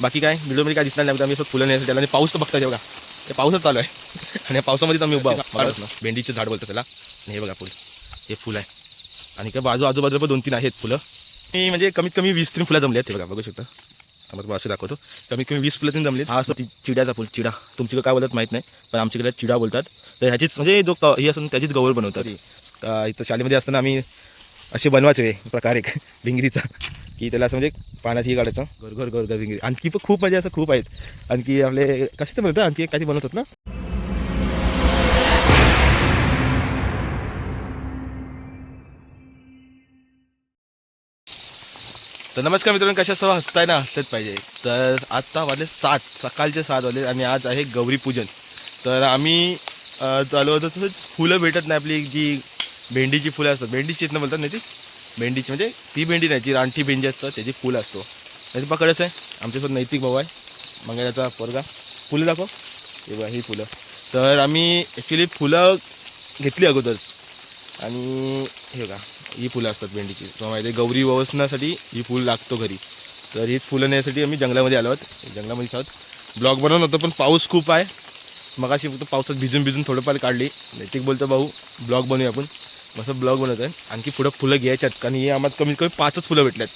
बाकी काय? व्हिडिओमध्ये काय दिसणार नाही. आम्ही असं फुलं नाही त्याला आणि पाऊस तर बघता बघा. ते पाऊसच चालू आहे. आणि या पावसामध्ये आम्ही उभा ना, भेंडीचं झाड बोलतो त्याला. आणि हे बघा फुल. हे फुल आहे. आणि काय बाजू आजूबाजूला पण दोन तीन आहेत फुलं. मी म्हणजे कमीत कमी वीस तीन फुलं जमली आहेत. ते बघा बघू शकता. आता तुम्हाला असं दाखवतो. कमीत कमी वीस फुलं तीन जमली हा असं चिड्याचा फुल चिडा. तुमच्याकडे काय बोलतात माहीत नाही पण आमच्याकडे चिडा बोलतात. तर ह्याचीच म्हणजे जो ही असं त्याचीच गौर बनवतात. इथं शाळेमध्ये असताना आम्ही असे बनवायचे प्रकार एक. भिंगरीचा. की त्याला असं म्हणजे पाण्याची काढायचं. घर घर घर घर आणखी पण खूप म्हणजे असं खूप आहेत. आणखी आपले कसे ते बनवतात आणखी काही बनवतात ना? तर नमस्कार मित्रांनो कशा सर्व हसताय ना हसलेच पाहिजे. तर आत्ता वाजले सात सकाळचे सात वाजले आणि आज आहे गौरी पूजन. तर आम्ही चालू होतो तसंच फुलं भेटत नाही आपली जी भेंडीची फुलं असतात. भेंडीची इथनं ना बोलतात नाही ती? भेंडीची म्हणजे ती भेंडी नाही ती रानठी भेंडी असतं त्याची फुल असतो. नाही पकडच आहे आमच्यासोबत नैतिक भाऊ आहे. मंगळ्याचा पोरगा. फुलं दाखव. हे बघा ही फुलं. तर आम्ही ॲक्च्युली फुलं घेतली अगोदरच. आणि हे बघा ही फुलं असतात भेंडीची. तुम्हाला माहिती आहे गौरी ववसण्यासाठी ही फुल लागतो घरी. तर ही फुलं नेण्यासाठी आम्ही जंगलामध्ये आलो आहोत. जंगलामध्ये आहोत. ब्लॉग बनवून होतो पण पाऊस खूप आहे. मगाशी फक्त पावसात भिजून भिजून थोडंफार काढली. नैतिक बोलतो भाऊ ब्लॉग बनवूया आपण. असं ब्लॉग बनवत आहे. आणखी पुढं फुलं घ्यायच्यात कारण हे आम्हाला कमीत कमी पाचच फुलं भेटल्यात.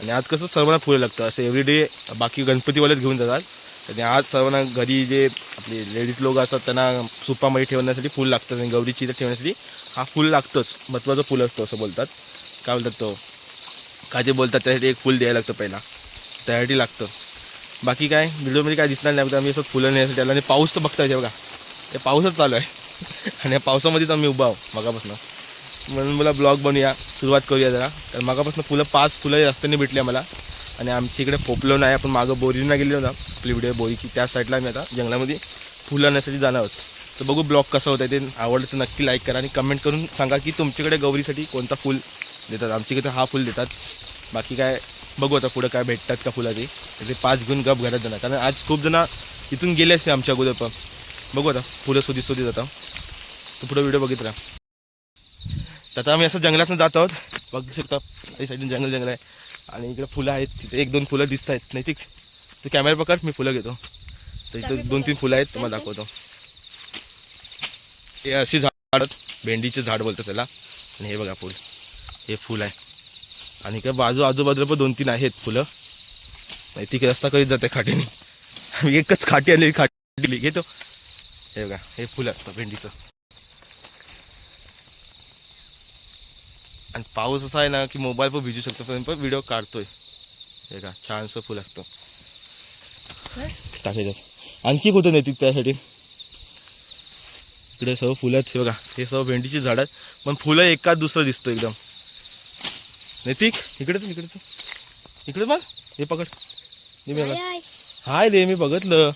आणि आज कसं सर्वांना फुलं लागतं असं एव्हरीडे बाकी गणपतीवालेच घेऊन जातात. आणि आज सर्वांना घरी जे आपले लेडीज लोक असतात त्यांना सुपामध्ये ठेवण्यासाठी फुल लागतं आणि गौरीची इथं ठेवण्यासाठी हा फुल लागतोच. महत्त्वाचं फुल असतं असं बोलतात. काय बोलतात तो? काय ते बोलतात त्यासाठी एक फुल द्यायला लागतं पहिला. त्यासाठी लागतं. बाकी काय? व्हिडिओमध्ये काय दिसणार नाही आम्ही असं फुलं नेण्यासाठी त्याला आणि पाऊस तर बघताय बघा. ते पाऊसच चालू आहे. आणि या पावसामध्येच आम्ही उभा आहो मगापासून. म्हणून मला ब्लॉग बनूया सुरुवात करूया जरा. तर मागापासून फुलं पाच फुलं रस्त्याने भेटली आम्हाला. आणि आमच्या इकडे पोपलो नाही आपण मागं बोरीला गेलो ना. आपली व्हिडिओ बोरीची त्या साईडला आम्ही आता जंगलामध्ये फुलं आणण्यासाठी जाणार आहोत. तर बघू ब्लॉग कसा होता ते. आवडलं तर नक्की लाईक करा आणि कमेंट करून सांगा की तुमच्याकडे गौरीसाठी कोणता फुल देतात. आमच्याकडे हा फुल देतात. बाकी काय बघू आता पुढं काय भेटतात का फुला ते ते पाच घेऊन गप घरात जाणार. कारण आज खूप जण इथून गेले असते आमच्या अगोदर पण. बघू आता फुलं शोधित शोधित जाता. तर पुढं व्हिडिओ बघित राहा आता आम्ही असं जंगलातून जात आहोत. बघू शकता काही साईडून जंगल जंगल आहे. आणि इकडे फुलं आहेत. तिथे एक दोन फुलं दिसत आहेत. नाही तू कॅमेरा पकड मी फुलं घेतो. तर इथं दोन तीन फुलं आहेत तुम्हाला दाखवतो. हे अशी झाड भेंडीचे झाड बोलतात त्याला. आणि हे बघा फुल. हे फुल आहे. आणि काय बाजू आजूबाजूला पण दोन तीन आहेत फुलं. माहिती की रस्ता करीत जाते खाटीने. आम्ही एकच खाटी आली खाटी घेतो. हे बघा हे फुल असतं भेंडीचं. आणि पाऊस असा आहे ना की मोबाईल पण भिजू शकतो पण पण व्हिडिओ काढतोय. हे का छानसं फुल असतं. टाकायचं आणखी कुठं नेतील त्यासाठी? इकडे सर्व फुलं आहेत हे बघा. हे सर्व भेंडीची झाड आहेत पण फुलं एकाच दुसरं दिसतं एकदम. नैतिक इकडे तू इकडे तू. इकडे बघ हे पकड. हे बघ. हाय रे मी बघितलं.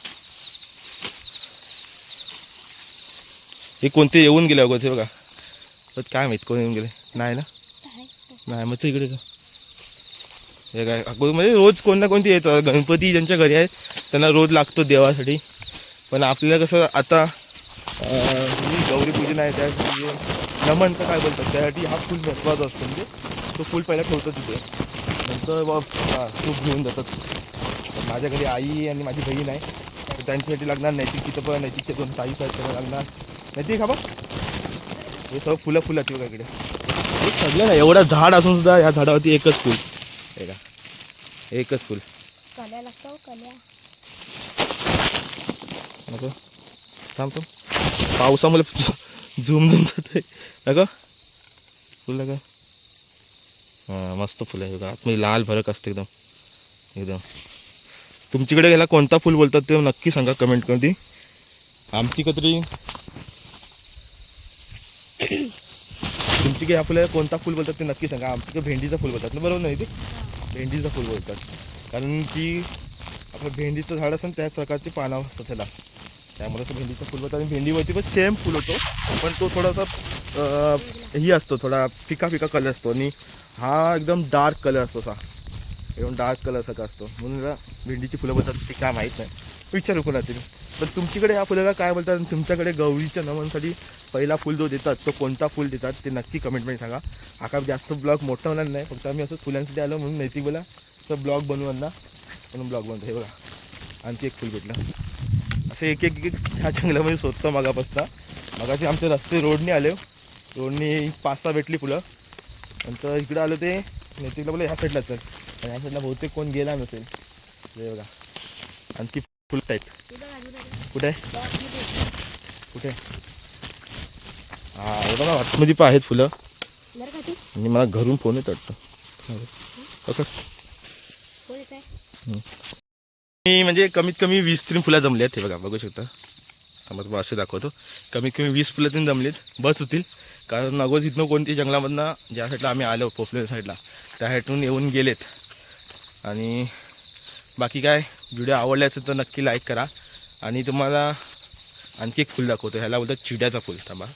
हे कोणते येऊन गेले अगोदर बघा. काय माहीत कोण येऊन गेले. नाही ना? नाही मग चल इकडे जा. हे काय अगोदर म्हणजे रोज कोण ना कोणती येतात गणपती ज्यांच्या घरी आहेत त्यांना रोज लागतो देवासाठी. पण आपल्याला कसं आता ही गौरी पूजन आहे त्या नमन तर काय बोलतात त्यासाठी हा फुल महत्त्वाचा असतो. म्हणजे तो फुल पहिला ठेवतो तिथे. नंतर बा तूप घेऊन जातात. माझ्या घरी आई आणि माझी बहीण आहे. त्यांच्यासाठी लागणार नैतिक तिथं पण नैतिकच्या दोन ताई आहेत त्यांना लागणार. नैतिक हा बघ हे सगळं फुलं फुलं आहेत बघा इकडे. सगळं नाही. एवढं झाड असून सुद्धा या झाडावरती एकच फुल. हे का एकच फुल. कल्या लागतो कल्या. नको. थांब थांब. पावसामुळे झुम झुम जात आहे नको. फुल का हां मस्त फुल आहे बघा. आतमध्ये लाल भरक असते एकदम. एकदम. तुमच्याकडे याला कोणता फुल बोलतात ते नक्की सांगा कमेंटमध्ये आमची कतरी तुमची ह्या फुलाला कोणता फुल बोलतात ते नक्की सांगा. आमच्याकडे भेंडीचं फुल बोलतात ना बरोबर नाही ते? भेंडीचं फुल बोलतात. कारण की आपलं भेंडीचं झाड असतं ना, त्याच प्रकारचे पानं असतात त्याला. त्यामुळे असं भेंडीचं फुल होतं आणि भेंडीवरती पण सेम फुल होतो पण तो थोडासा ही असतो थोडा फिका फिका कलर असतो. आणि हा एकदम डार्क कलर असतो असा. एकदम डार्क कलर सारखा असतो. म्हणून भेंडीची फुलं बोलतात ते काय माहीत नाही. विचारू कोणा तरी. पण तुमच्याकडे या फुलाला काय बोलतात? आणि तुमच्याकडे गौरीच्या नमनसाठी पहिला फुल जो देतात तो कोणता फुल देतात ते नक्की कमेंटमध्ये सांगा. हा काय जास्त ब्लॉग मोठा होणार नाही फक्त आम्ही असं फुलांसाठी आलो म्हणून नैतिक बोला. तर ब्लॉग बनवू ना म्हणून ब्लॉग बनतो हे बघा. आणखी एक फुल भेटलं. असं एक एक एक ह्या जंगलामध्ये शोधतो मगापासनं. मगाशी आमचे रस्ते रोडने आले. रोडनी पाच सहा भेटली फुलं. नंतर इकडं आलो ते. नैतिकला बोला ह्या साईडला तर आणि ह्या साईडला बहुतेक कोण गेला नसेल. हे बघा. आणखी फुलं आहेत. कुठे? कुठे? हा हे बघा आतमध्ये पण आहेत फुलं. आणि मला घरून फोन येत वाटतं. मी म्हणजे कमीत कमी वीस तीन फुलं जमली आहेत. हे बघा बघू शकता. थांबा तुम्हाला असे दाखवतो. कमीत कमी वीस फुलं तीन जमलीत बस होतील. कारण अगोदर इथनं कोणती जंगलामधनं ज्या साईडला आम्ही आलो पोपलेन साईडला त्या साईडून येऊन गेलेत. आणि बाकी काय? व्हिडिओ आवडले असेल तर नक्की लाईक करा. आणि तुम्हाला आणखी एक फुल दाखवतो. ह्याला बोलतात चिड्याचा फुल. थांबा.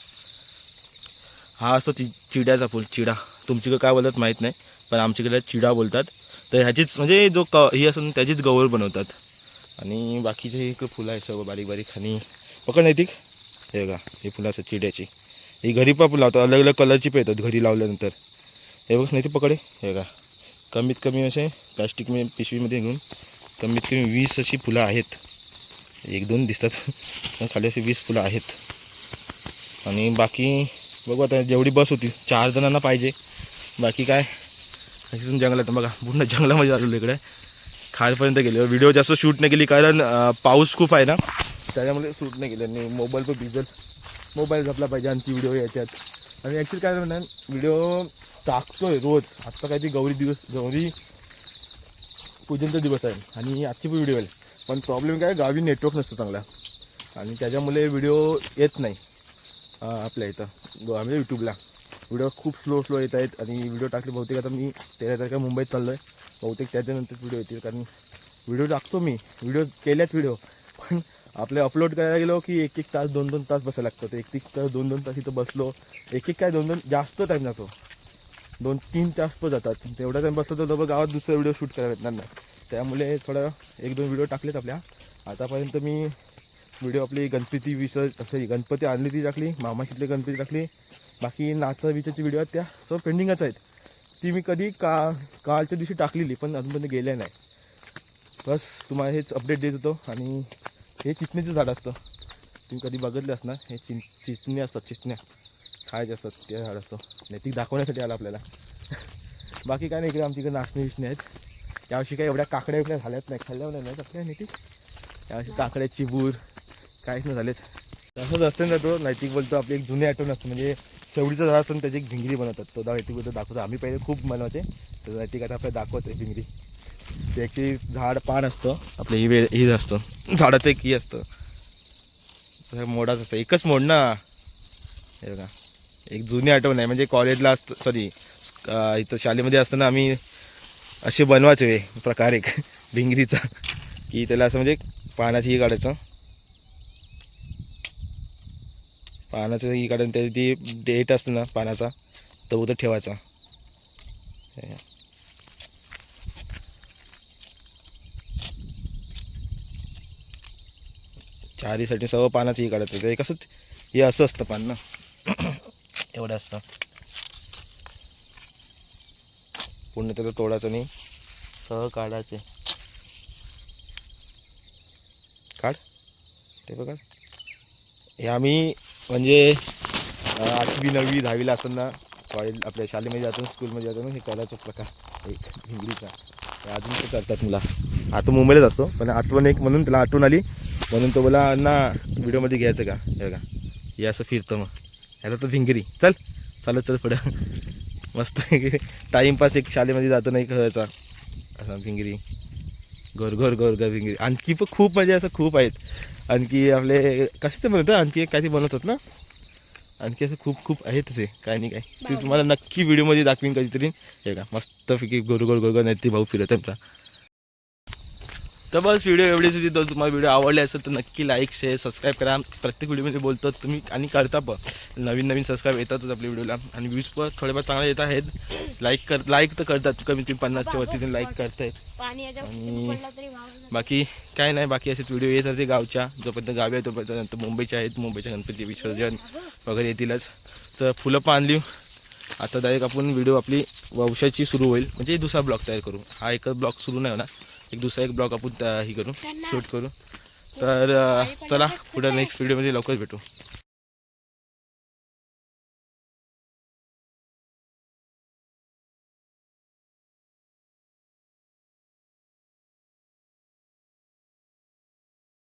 हा असतो चि चिड्याचा फुल चिडा. तुमच्याकडे काय बोलतात माहीत नाही पण आमच्याकडे चिडा बोलतात. तर ह्याचीच म्हणजे जो क ही असून त्याचीच गौर बनवतात. आणि बाकीचे एक इकडे फुलं आहे सर्व बारीक बारीक. आणि पकड नाही ती. हे बघा हे फुलं असतात चिड्याची. ही घरी पण फुलं लावतात. अलग अलग कलरची पण येतात घरी लावल्यानंतर. हे बघ नाही ते पकडे. हे बघा. कमीत कमी असे प्लॅस्टिक पिशवीमध्ये घेऊन कमीत कमी वीस अशी फुलं आहेत. एक दोन दिसतात पण खाली अशी वीस फुलं आहेत. आणि बाकी बघू आता जेवढी बस होती चार जणांना पाहिजे. बाकी काय? तिथून जंगलात बघा पूर्ण जंगलामध्ये आलेलो इकडे. खालपर्यंत गेले. व्हिडिओ जास्त शूट नाही केली कारण पाऊस खूप आहे ना. त्याच्यामुळे शूट नाही केलं. आणि मोबाईल पण भिजल मोबाईल जपला पाहिजे आणखी व्हिडिओ याच्यात. आणि ॲक्च्युली काय म्हणणार व्हिडिओ टाकतोय रोज. आत्ता काहीतरी गौरी दिवस गौरी पूजनचा दिवस आहे आणि आजची पण व्हिडिओ आहे पण प्रॉब्लेम काय गावी नेटवर्क नसतं चांगला. आणि त्याच्यामुळे व्हिडिओ येत नाही आपल्या इथं. गो- म्हणजे यूट्यूबला व्हिडिओ खूप स्लो स्लो येत आहेत आणि व्हिडिओ टाकले बहुतेक आता मी तेरा तारखेला मुंबईत चाललो आहे बहुतेक त्याच्यानंतर व्हिडिओ येतील कारण व्हिडिओ टाकतो मी. व्हिडिओ केल्यात व्हिडिओ पण आपले अपलोड करायला गेलो की एक एक तास दोन दोन तास बसायला लागतं. एक एक तास दोन दोन तास इथं बसलो. एक एक काय दोन दोन जास्त टाईम जातो. दोन तीन तास पण जातात. तेवढा टाईम बसला तर डबल गावात दुसरा व्हिडिओ शूट करायला भेटणार नाही. त्यामुळे थोडं एक दोन व्हिडिओ टाकलेत आपल्या. आतापर्यंत मी व्हिडिओ आपली गणपती विसर्ज सॉरी गणपती आणली ती टाकली मामाशीतले गणपती टाकली. बाकी नाचा विचारची व्हिडिओ आहेत त्या सर्व पेंडिंगच आहेत. ती मी कधी का कालच्या दिवशी टाकलेली पण अजूनपर्यंत गेल्या नाही. बस तुम्हाला हेच अपडेट देत होतो आणि हे चिचणीचं झाड असतं. तुम्ही कधी बघितलं असणार हे चिं चिचण्या असतात चिचण्या खायचे असतात ते झाड असतं नाही ती दाखवण्यासाठी आलं आपल्याला. बाकी काय नाही इकडे आमच्या इकडे नाचणी विचणी आहेत. यावर्षी काय एवढ्या काकड्या बिकड्या झाल्यात नाही खाल्ल्या नाही आपल्या नाही ती. यावर्षी काकड्या चिबूर काहीच नाही झालेत. तसंच असतं ना तो नैतिक बोलतो आपली एक जुनी आठवण असतं. म्हणजे शेवडीचं झाड असून आणि त्याची एक भिंगरी बनवतात. तो नैतिक बोलतो दाखवतो. आम्ही पहिले खूप बनवते. तर नैतिक आता आपल्याला दाखवते भिंगरी. ते ॲक्च्युली झाड पान असतं आपलं ही वेळ ही असतं. झाडाचं एक ही असतं. मोडाच असतं. एकच मोड ना. हे बघा. एक जुनी आठवण आहे. म्हणजे कॉलेजला असतं सॉरी इथं शाळेमध्ये असताना आम्ही असे बनवायचे प्रकार एक भिंगरीचा की त्याला असं म्हणजे पानाची ही काढायचं. पानाचं ही काढून त्याची ती डेट असते ना पानाचा तो उद्या ठेवायचा. हे. चारीसाठी सर्व पानाचं ही काढायचं. ते कसं हे असं असतं पान ना. एवढं असतं. पूर्ण त्याचं तोडायचं नाही. सह काढायचे काढ. ते बघा. हे आम्ही म्हणजे आठवी नववी दहावीला असताना कॉलेज आपल्या शाळेमध्ये जातो स्कूलमध्ये जातो हे करायचो प्रकार. एक भिंगरीचा हे अजून ते करतात मला. आता मुंबईलाच असतो पण आठवण एक म्हणून त्याला आठवण आली. म्हणून तो बोला ना व्हिडिओमध्ये घ्यायचं का? हे बघा. हे असं फिरतं मग. ह्याचा तर भिंगरी. चल चालत चल पुढं. मस्त टाईमपास एक शाळेमध्ये जातो नाही करायचा असा भिंगरी. गोर गोर गोर गोर भिंगरी. आणखी पण खूप म्हणजे असं खूप आहेत. आणखी आपले कसे ते बनवतात? आणखी ते बनवतात ना? आणखी असं खूप खूप आहेत ते. काय नाही काय ते तुम्हाला नक्की व्हिडिओमध्ये दाखवीन कधीतरी. हे का मस्तपैकी गोर गोर गोर गोर नाही ते भाऊ फिरत आहे तर बस व्हिडिओ एवढीच होती. तर तुम्हाला व्हिडिओ आवडले असेल तर नक्की लाईक शेअर सबस्क्राईब करा. प्रत्येक व्हिडिओमध्ये बोलतो तुम्ही आणि करता पण. नवीन नवीन सबस्क्राईब येतातच आपल्या व्हिडिओला आणि व्ह्यूज पण थोडेफार चांगले येत आहेत. लाईक कर लाईक तर करतात. कमीत कमी पन्नासच्या वरती तुम्ही लाईक करतायत आणि-. बाकी काय नाही. बाकी असेच व्हिडिओ येत राहते गावच्या. जोपर्यंत गावी आहे तोपर्यंत नंतर मुंबईचे आहेत. मुंबईच्या गणपती विसर्जन वगैरे येतीलच. तर फुलं पण आणली आता डायरेक्ट आपण व्हिडिओ आपली वंशाची सुरू होईल. म्हणजे दुसरा ब्लॉग तयार करू. हा एकच ब्लॉग सुरू नाही होणार. एक दुसरा एक ब्लॉग आपण ही करू शूट करू. तर चला पुढे नेक्स्ट व्हिडिओमध्ये लवकर भेटू.